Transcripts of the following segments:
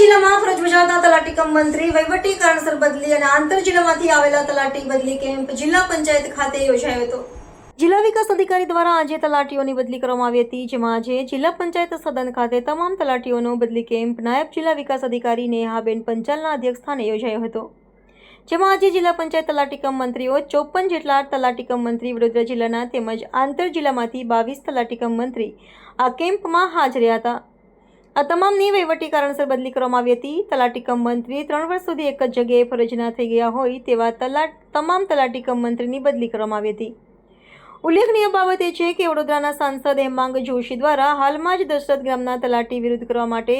તલાટી કમ મંત્રી વહીવટી કારણસર બદલી અને આંતર જિલ્લામાંથી આવેલા તલાટી બદલી કેમ્પ જિલ્લા પંચાયત ખાતે યોજાયો હતો. જિલ્લા વિકાસ અધિકારી દ્વારા આજે તલાટીઓની બદલી કરવામાં આવી હતી, જેમાં આજે જિલ્લા પંચાયત સદન ખાતે તમામ તલાટીઓનો બદલી કેમ્પ નાયબ જિલ્લા વિકાસ અધિકારી નેહાબેન પંચાલના અધ્યક્ષસ્થાને યોજાયો હતો. જેમાં આજે જિલ્લા પંચાયત તલાટીકમ મંત્રીઓ ચોપન જેટલા તલાટીકમ મંત્રી વડોદરા જિલ્લાના તેમજ આંતર જિલ્લામાંથી બાવીસ તલાટીકમ મંત્રી આ કેમ્પમાં હાજર હતા. આ તમામની વહીવટી કારણસર બદલી કરવામાં આવી હતી. તલાટી કમ મંત્રી ત્રણ વર્ષ સુધી એક જ જગ્યાએ ફરજના થઈ ગયા હોય તેવા તલાટ, તમામ તલાટી કમ મંત્રીની બદલી કરવામાં આવી હતી. ઉલ્લેખનીય બાબત એ છે કે વડોદરાના સાંસદ હેમાંગ જોશી દ્વારા હાલમાં જ દશરથ ગ્રામના તલાટી વિરુદ્ધ કરવા માટે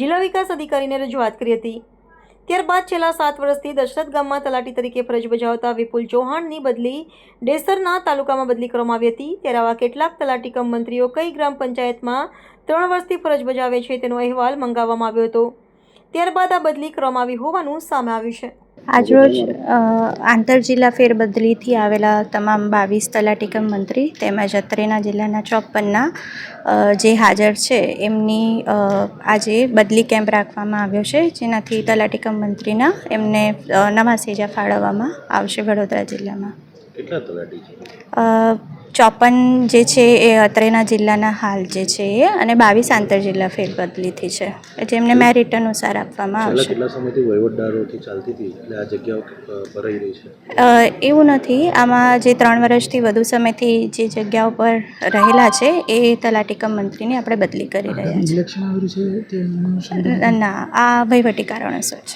જિલ્લા વિકાસ અધિકારીને રજૂઆત કરી હતી. ત્યારબાદ છેલ્લા સાત વર્ષથી દશરથ ગામમાં તલાટી તરીકે ફરજ બજાવતા વિપુલ ચૌહાણની બદલી ડેસરના તાલુકામાં બદલી કરવામાં આવી હતી. ત્યારે આવા કેટલાક તલાટી કમ મંત્રીઓ કઈ ગ્રામ પંચાયતમાં ત્રણ વર્ષથી ફરજ બજાવે છે તેનો અહેવાલ મંગાવવામાં આવ્યો હતો. ત્યારબાદ આ બદલી કરવામાં આવી હોવાનું સામે આવ્યું છે. આજરોજ આંતર આંતરજિલ્લા ફેરબદલીથી આવેલા તમામ બાવીસ તલાટીકમ મંત્રી તેમજ અત્રેના જિલ્લાના ચોપનના જે હાજર છે એમની આજે બદલી કેમ્પ રાખવામાં આવ્યો છે. જેનાથી તલાટીકમ મંત્રીના એમને નવા સેજા ફાળવવામાં આવશે વડોદરા જિલ્લામાં. કેટલા તલાટી છે? ચોપન જે છે એ અત્રેના જિલ્લાના હાલ જે છે એ અને બાવીસ આંતર જિલ્લા ફેરબદલીથી છે. જેમને મેરિટ અનુસાર આપવામાં આવશે. કેટલા સમયથી વહીવટદારોથી ચાલતી હતી? એટલે આ જગ્યાઓ ભરાઈ રહી છે. એવું નથી. આમાં જે ત્રણ વર્ષથી વધુ સમયથી જે જગ્યાઓ પર રહેલા છે એ તલાટીકમ મંત્રીની આપણે બદલી કરી રહ્યા છીએ. ના. આ વહીવટી કારણોસર છે.